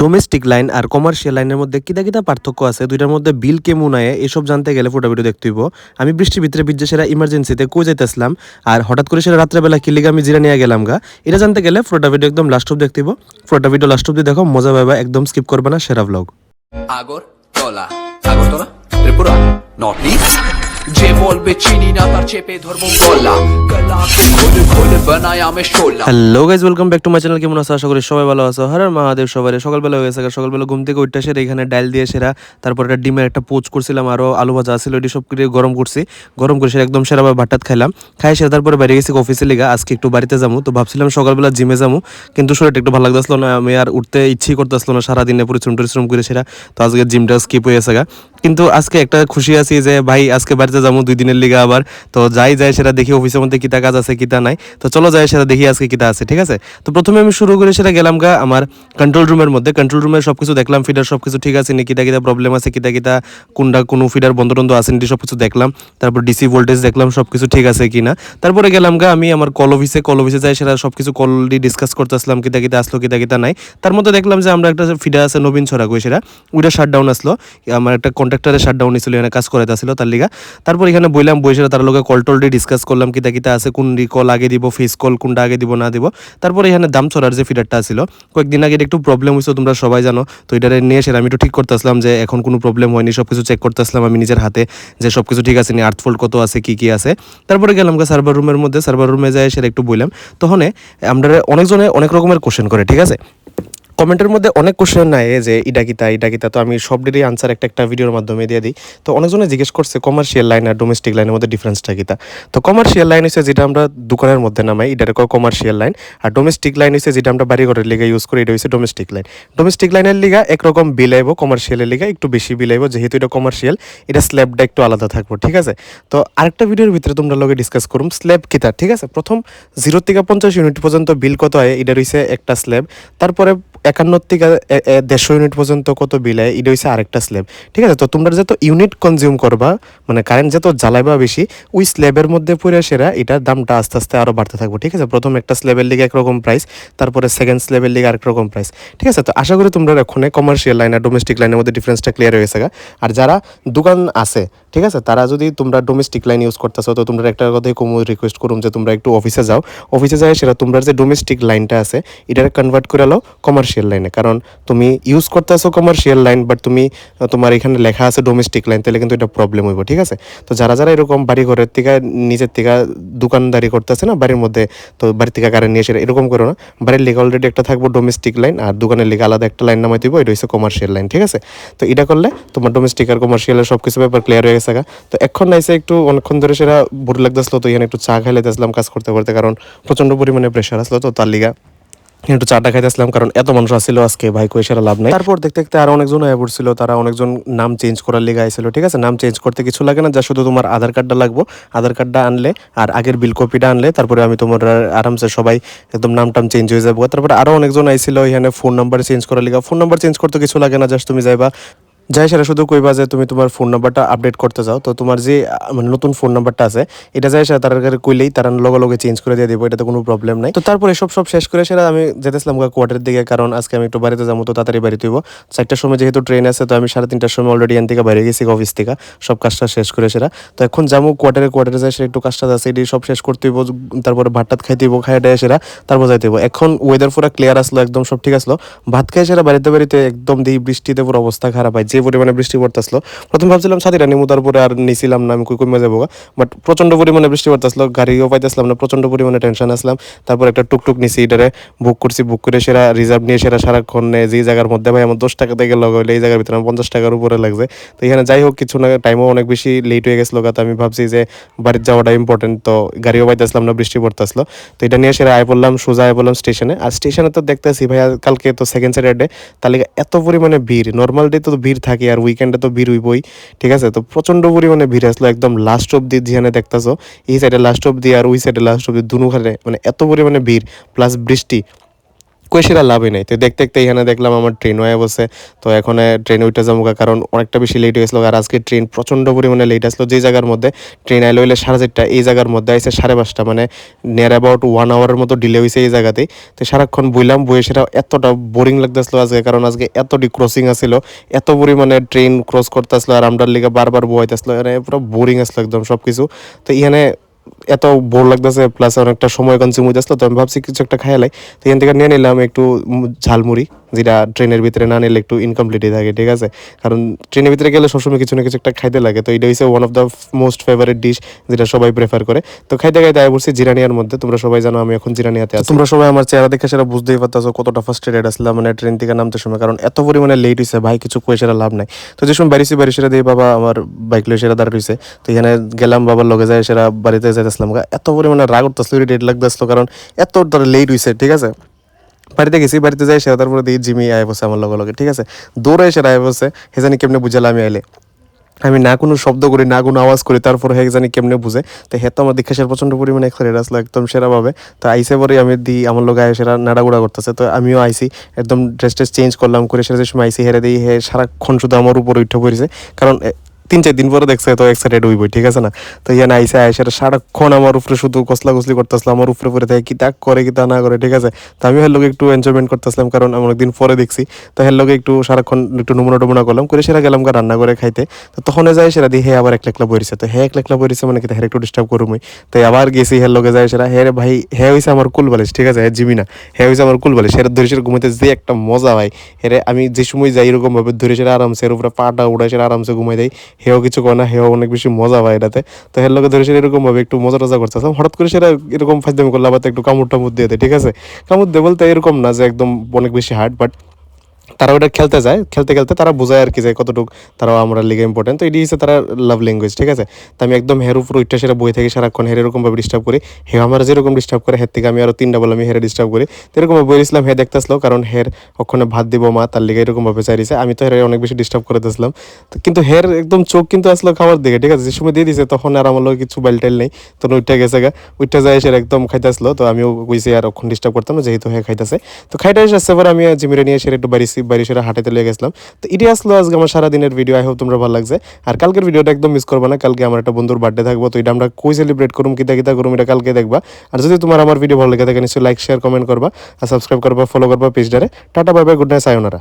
Domestic line আর commercial লাইনের মধ্যে কিতা কিতা পার্থক্য আছে। দুইটার মধ্যে বিল কেমন আয়, এসব জানতে গেলে ফোটা দেখতে হইব। আমি বৃষ্টির ভিতরে বিদ্যা সেরা ইমার্জেন্সিতে কই যাইতেছিলাম, আর হঠাৎ করে সেটা রাত্রেবেলা কিলিগে আমি জিরা নিয়ে গেলাম গা? এটা জানতে গেলে ফোটা একদম লাস্ট অব দেখতে হইব। ফোটা লাস্ট অব্দি দেখো, মজা পাইবা, একদম স্কিপ করবে না, সেরা blog Agartala. Agartala? Tripura? North east যে বলবে চিনি না, তার চেপে ধরবো গলা hello guys welcome back to my channel কেমন আছো? আশা করি সবাই ভালো আছো। মহাদেব সবাই। সকালবেলা হয়ে গেছে, সকালবেলা ঘুম থেকে উঠতে সেরা এখানে ডাল দিয়ে সেরা, তারপর একটা ডিমের একটা পোচ করছিলাম, আরও আলু ভাজা ছিল, এটি সব গরম করছি। গরম করে একদম সেরা ভাতটাত খাইলাম। খাই সেরা, তারপরে বাইরে গেছি অফিসে লিগা। আজকে একটু বাড়িতে যাব, তো ভাবছিলাম সকালবেলা জিমে যাব, কিন্তু শরীরটা একটু ভালো লাগতেছিল না, আমি আর উঠতে ইচ্ছেই করতেছিল না, সারাদিনে পরিশ্রম টরিশ্রম করে সেরা। তো আজকে জিমটা স্কিপ হয়ে গেছে। কিন্তু আজকে একটা খুশি আছি যে, ভাই, আজকে বাড়িতে যাব দুই দিনের লিগা আবার। তো যাই যাই, সেটা দেখি অফিসের মধ্যে কিতা কাজ আছে কিতা নাই। তো চলো যাই, সেটা দেখি আজকে কিতা আছে, ঠিক আছে? তো প্রথমে আমি শুরু করে, সেটা গেলাম গা আমার কন্ট্রোল রুমের মধ্যে। কন্ট্রোল রুমের সব কিছু দেখলাম ফিডার সব কিছু ঠিক আছে, নি কিতা কিতা প্রবলেম আছে কিতা কিতা কোনটা, কোনো ফিডার বন্ধ টন্ধ আছে, নি সবকিছু দেখলাম। তারপর ডিসি ভোল্টেজ দেখলাম সব কিছু ঠিক আছে কিনা। তারপরে গেলাম গা আমি আমার কল অফিসে কল অফিসে যাই, সেটা সবকিছু কল দিয়ে ডিসকাস আসলাম কিতা কিতা আসলো কিতা কিতা নাই। তার মধ্যে দেখলাম যে, আমরা একটা ফিডার আছে, নবীন ছড়া কই সেটা। ওইটা শাট ডাউন আসলো। আমার একটা কন্ট্রাক্টরের শাটডাউন ছিল এখানে কাজ করে আসলো তার লিগা। তারপর এখানে বললাম বসে তার লোকে কল টল দিয়ে ডিসকাস করলাম কিতা কিতা আছে, কোন কল আগে দিব ফেস কল কোনটা আগে দিব, না দিব। তারপর এখানে দাম ছড়ার যে ফিডারটা ছিল কয়েকদিন আগে এটা একটু প্রবলেম হয়েছে তোমরা সবাই জানো, তো এটারে নিয়ে এসে আমি একটু ঠিক করতে আসলাম যে এখন কোনো প্রবলেম হয়নি সব কিছু চেক করতে আসলাম আমি নিজের হাতে যে সব কিছু ঠিক আছে নি আর্থফোল্ড কত আছে, কি কি আছে। তারপরে গেলাম সার্ভার রুমের মধ্যে সার্ভার রুমে যায় সেটা একটু বললাম তখন আমরা অনেকজনে অনেক রকমের কোশ্চেন করে, ঠিক আছে? কমেন্টের মধ্যে অনেক কোশ্চেন নাই যে ইটা কিতা ইটা কিতা তো আমি সবটিরই আনসার একটা একটা ভিডিওর মাধ্যমে দিয়ে দিই। তো অনেকজনে জিজ্ঞেস করছে কমার্শিয়াল লাইন আর ডোমেস্টিক লাইনের মধ্যে ডিফারেন্সটা কিতা তো? কমার্শিয়াল লাইন হচ্ছে যেটা আমরা দোকানের মধ্যে নামাই এটার কমার্শিয়াল লাইন আর ডোমেস্টিক লাইন হচ্ছে যেটা আমরা বাড়ি ঘরের লিগে ইউজ করি, এটা হচ্ছে ডোমেস্টিক লাইন ডোমেস্টিক লাইনের লিগা একরকম বিল আইব কমার্শিয়ালের লিগা একটু বেশি বিল আইব যেহেতু এটা কমার্শিয়াল এটা স্ল্যাবটা একটু আলাদা থাকব, ঠিক আছে? তো আরেকটা ভিডিওর ভিতরে তোমরা লগে ডিসকাস করুম স্ল্যাব কিতা ঠিক আছে? প্রথম জিরো থেকে পঞ্চাশ ইউনিট পর্যন্ত বিল কত হয়, এটা রয়েছে একটা স্ল্যাব তারপরে একান্ন থেকে দেড়শো ইউনিট পর্যন্ত কত বিল হয়? এটা হচ্ছে আরেকটা স্ল্যাব ঠিক আছে? তো তোমরা যত ইউনিট কনজিউম করবা মানে কারেন্ট যত জ্বালাইবা বেশি, ওই স্ল্যাবের মধ্যে পড়ে সেরা এটার দামটা আস্তে আস্তে আরও বাড়তে থাকবে। ঠিক আছে? প্রথম একটা স্ল্যাবের লিগে একরকম প্রাইস তারপরে সেকেন্ড স্ল্যাবের লিগে আরেক রকম প্রাইস ঠিক আছে? তো আশা করি তোমরা এখন কমার্শিয়াল লাইন আর ডোমেস্টিক লাইনের মধ্যে ডিফারেন্সটা ক্লিয়ার হয়ে গেছে আর যারা দোকান আছে, ঠিক আছে? তারা যদি তোমরা ডোমেস্টিক লাইন ইউজ করতেছো, তো তোমরা একটা কথাই কম রিকোয়েস্ট করুম যে তোমরা একটু অফিসে যাও। অফিসে যাই সেটা তোমরা যে ডোমেস্টিক লাইনটা আছে এটাকে কনভার্ট করে লো কমার্শিয়াল লাইনে কারণ তুমি ইউজ করতেছো কমার্শিয়াল লাইন বাট তুমি তোমার এখানে লেখা আছে ডোমেস্টিক লাইন তাহলে কিন্তু এটা প্রবলেম হইব, ঠিক আছে? তো যারা যারা এরকম বাড়ি ঘরের থেকে, নিজের থেকে দোকানদারি করতেছে না, বাড়ির মধ্যে, তো বাড়ির থেকে কারেন্ট নিয়ে এসে এরকম করো না। বাড়ির লিগে অলরেডি একটা থাকব ডোমেস্টিক লাইন আর দোকানের লিগে আলাদা একটা লাইন নামাই দিব, এটা হচ্ছে কমার্শিয়াল লাইন ঠিক আছে? তো এটা করলে তোমার ডোমেস্টিক আর কমার্শিয়ালের সব কিছু ব্যাপার ক্লিয়ার হয়ে গেছে। তো এখন নাইসে একটু অনেকক্ষণ ধরে সেটা বোর লাগতেছিল, তো এখানে একটু চা খাইলে কাজ করতে করতে, কারণ প্রচণ্ড পরিমাণে প্রেশার আসলো, তো তার লিগা একটু চাটা খাইতেছিলাম কারণ এত মানুষ আসছিল আজকে, ভাই কই সেটা লাভ নাই। তারপর দেখতে দেখতে আরও অনেকজন হয়ে পড়ছিল, তারা অনেকজন নাম চেঞ্জ করার লিগে আইছিল, ঠিক আছে? নাম চেঞ্জ করতে কিছু লাগে না, যা শুধু তোমার আধার কার্ডটা লাগবো। আধার কার্ডটা আনলে আর আগের বিল কপিটা আনলে, তারপরে আমি তোমার আরামসে সবাই একদম নাম টাম চেঞ্জ হয়ে যাব। তারপরে আরও অনেকজন আইছিল, এখানে ফোন নাম্বার চেঞ্জ করার লিগা। ফোন নাম্বার চেঞ্জ করতে কিছু লাগে না জাস্ট তুমি যাইবা। যাই সেটা শুধু কইবা যে তুমি তোমার ফোন নাম্বারটা আপডেট করতে যাও। তো তোমার যে মানে নতুন ফোন নাম্বারটা আছে, এটা যাই সেটা তার কাছে কইলেই তারা লগে লগে চেঞ্জ করে দিয়ে দেবো, এটাতে কোনো প্রবলেম নাই। তো তারপরে সব সব শেষ করে সেটা আমি যেতেছিলাম কোয়ার্টারের দিকে, কারণ আজকে আমি একটু বাড়িতে যাব, তো তাড়াতাড়ি বাড়িতে হইব। চারটার সময় যেহেতু ট্রেন আছে, তো আমি সাড়ে তিনটার সময় অলরেডি এন থেকে বাইরে গেছি অফিস থেকে। সব কাজটা শেষ করে সেটা। তো এখন যাব কোয়ার্টারে কোয়ার্টারে যাই সেটা একটু কাজটা আছে, এটি সব শেষ করতে হইব, তারপরে ভাতটাত খাইতে হইব খাই দেয় সেটা তারপর যাইতে হইব। এখন ওয়েদার পুরো ক্লিয়ার আসলো, একদম সব ঠিক আসলো। ভাত খাই সেটা বাড়িতে বাড়িতে একদম দিই বৃষ্টিতে পুরো অবস্থা খারাপ হয়। যে পরিমাণে বৃষ্টি পড়তেছিল। প্রথম ভাবছিলাম সাথীরা নিমু, তারপরে আর নিছিলাম না, আমি কই কমে যাব বাট প্রচণ্ড পরিমাণে বৃষ্টি পড়তেছিল, গাড়িও পাইতেছিলাম না প্রচণ্ড পরিমাণে টেনশন আসলাম। তারপর একটা টুকটুক নিছি এটারে বুক করছি বুক করে সেরা রিজার্ভ নিয়ে সেরা সারাক্ষণ নেয় যে জায়গার মধ্যে ভাই আমার দশ টাকা থেকে লগ হইলে, এই জায়গার ভিতরে আমার পঞ্চাশ টাকার উপরে লাগছে। তো এখানে যাই হোক, কিছু না টাইমও অনেক বেশি লেট হয়ে গেছিল তো আমি ভাবছি যে বাড়ির যাওয়াটা ইম্পর্টেন্ট তো গাড়িও পাইতেছিলাম না, বৃষ্টি পড়তেছিল। তো এটা নিয়ে সেরা আয় পড়লাম, সোজা আয় বললাম স্টেশনে আর স্টেশনে তো দেখতেছি ভাইয়া, কালকে তো সেকেন্ড স্যাটারডে তাহলে এত পরিমাণে ভিড় নর্মাল ডে তো ভিড় থাকে আর উইকেন্ডে তো ভিড় হইবই ঠিক আছে? তো প্রচণ্ড পরিমাণে ভিড় আসলো, একদম লাস্ট অব্দি যেখানে দেখতেছো, এই সাইডে লাস্ট অব্দি আর ওই সাইডে লাস্ট অব্দি দুনুখানে মানে এত পরিমাণে ভিড় প্লাস বৃষ্টি কই সেটা লাভই নাই। তো দেখতে দেখতে এখানে দেখলাম আমার ট্রেন হয়ে বসে। তো এখন ট্রেন উঠে যাব কারণ অনেকটা বেশি লেট হয়েছিল আর আজকে ট্রেন প্রচণ্ড পরিমাণে লেট আসলো। যে জায়গার মধ্যে ট্রেন আইলো হইলে সাড়ে চারটা, এই জায়গার মধ্যে আইসে সাড়ে পাঁচটা। মানে নিয়ার অ্যাবাউট ওয়ান আওয়ারের মতো ডিলে হয়েছে এই জায়গাতেই। তো সারাক্ষণ বইলাম বইয়ে সেটা এতটা বোরিং লাগতেছিল আজকে। কারণ আজকে এতটি ক্রসিং আসছিল এত পরিমাণে ট্রেন ক্রস করতে আসলো আর আমরার লিগে বারবার বইতে আসলো মানে পুরো বোরিং আসলো একদম সব কিছু তো এখানে এত বোর লাগতেছে প্লাস অনেকটা সময় কনজিউম আসলো তো আমি ভাবছি কিছু একটা খাইলাই তো এখান থেকে নিয়ে নিলাম একটু ঝালমুড়ি। যেটা ট্রেনের ভিতরে না নিলে একটু ইনকমপ্লিটই থাকে, ঠিক আছে? কারণ ট্রেনের ভিতরে গেলে সবসময় কিছু না কিছু একটা খাইতে লাগে। তো এটা হচ্ছে one of the most favourite dish যেটা সবাই প্রেফার করে। তো খাইতে খাইতে আয় বলছি জিরানিয়ার মধ্যে। তোমরা সবাই জানো আমি এখন জিরানিয়াতে আছি। তোমরা সবাই আমার চেহারা দেখে সেটা বুঝতেই পারতেছো কতটা ফার্স্ট্রেটেড আসলাম মানে ট্রেন থেকে নামতে সময়। কারণ এত পরিমাণে লেট হয়েছে ভাই, কিছু কয়ে সেটা লাভ নাই। তো যে সময় বাড়িছি বাড়ি সেটা দিয়ে বাবা আমার বাইক লয়ে সেটা দাঁড়া রয়েছে তো এখানে গেলাম, বাবার লগে যায় সেটা বাড়িতে যাইতেছিলাম। এত পরিমাণে রাগ উঠতেছিল ইরিটেট লাগতেছিল। কারণ এত লেট হয়েছে ঠিক আছে? বাড়িতে গেছি, বাড়িতে যাই সে তারপরে দেখি জিমি আয় বসে আমার লগে লগে, ঠিক আছে? দৌড়ে এসে আয় বসে, হে জানি কেমনে বুঝালে আমি আইলে। আমি না কোনো শব্দ করি, না কোনো আওয়াজ করি, তারপর হে জানি কেমনে বুঝে। তো হে তো আমার দীক্ষা সেরা প্রচণ্ড পরিমাণে এক্সাইটেড আসলো একদম সেরাভাবে। তো আইসে পরে আমি দিই আমার লোক আয় সেরা নাড়াগুড়া করতেছে। তো আমিও আইসি, একদম ড্রেস ট্রেস চেঞ্জ করলাম, করে সেটা যে সময় আইসি, হেরে দিই, হে সারাক্ষণ শুধু আমার উপর উঠে পড়েছে। কারণ তিন চার দিন পরে দেখছে, তো এক্সাইটেড হইবই ঠিক আছে না? তো ইয়ান আইসে আইসে সারাক্ষণ আমার উপরে শুধু কসলা কসলি করতেছিলাম, আমার উপরে পরে থাকে, কি তা করে, কি তা না করে, ঠিক আছে? তো আমি হের লোকে একটু এনজয়মেন্ট করতেছিলাম, কারণ আমি অনেকদিন পরে দেখছি। তো হের লোকে একটু সারাক্ষণ একটু নমুনা টমুনা করলাম, করে সেরা গেলাম রান্না করে খাইতে। তো তখন যাই সেরা দিয়ে হে আবার একলা একলা বইছে তো হে একলা একলা বইছে মানে কি হের একটু ডিস্টার্ব করুমই তো আবার গেছি হের লোকে যাই সেরা, হে ভাই, হে হইছে আমার কুল বালিশ ঠিক আছে? হে জিমি না, হে হইছে আমার কুল বালিশ হের ধরে সেরা ঘুমাইতে যে একটা মজা ভাই হেরে আমি যে সময় যাই এরকম ভাবে ধরে সেরা আরামসে এর উপরে পাটা উড়াই সেরা আরামসে ঘুমাই দেয় হেও কিছু কয় না, হেও অনেক বেশি মজা পায় এটাতে। তো হের লোকে ধরে সেটা এরকম ভাবে একটু মজা টজা করছে হঠাৎ করে সেটা এরকম ফাইদামি করলে, আবার একটু কামড় টামড় দিয়ে দেয়, ঠিক আছে? কামড় দিয়ে বলতে এরকম না যে একদম অনেক বেশি হার্ড বাট তারা ওটা খেলতে যায়, খেলতে খেলতে তারা বোঝায় আর কি যে কতটুকু তারাও আমরা লিগে ইম্পর্টেন্ট তো এটি হচ্ছে তারা লাভ ল্যাঙ্গুয়েজ ঠিক আছে? তো আমি একদম হের উপর উঠটা সেটা বই থেকে সারাক্ষণ হের এরকমভাবে ডিস্টার্ব করি। হে আমার যেরকম ডিস্টার্ব করে, হের থেকে আমি আরও তিনটা বলে আমি হেরে ডিস্টার্ব করি। তো এরকম বই ইসলাম হে দেখতে আসলো কারণ হের ওখানে ভাত দিব মা, তার লিগে এরকমভাবে চাইছে। আমি তো হেরে অনেক বেশি ডিস্টার্ব করে দিয়েছিলাম। তো কিন্তু হের একদম চোখ কিন্তু আসলো খাবার দিকে, ঠিক আছে? যে সময় দিয়ে দিছে, তখন আর আমার কিছু বাইল টাইল নেই। তো উঠটা গেছে গা। উঠটা যায় সে একদম খাইতে আসলো তো আমিও কইছি আর ওখানে ডিস্টার্ব করতাম না, যেহেতু হে খাইতেছে। তো খাইতে এসে পরে আমি জিমিরে নিয়ে সেরে একটু বাড়ি বাড়ি সেরে হাঁটাতে লেগে গেছিলাম। তো এটি আসলো আজকে আমার সারাদিনের ভিডিও আই হোপ তোমরা ভালো লাগছে। আর কালকের ভিডিওটা একদম মিস করব না, কালকে আমার একটা বন্ধুর বার্থডে থাকব, তো এটা আমরা কই সেলিব্রেট করুম, কিতা কিতা করুম, এটা কালকে দেখবা। আর যদি তোমার আমার ভিডিও ভালো লেগে থাকে, নিশ্চয়ই লাইক শেয়ার কমেন্ট করবা, আর সাবস্ক্রাইব করবা ফলো করবা পেজটারে। Tata bye bye good night sayonara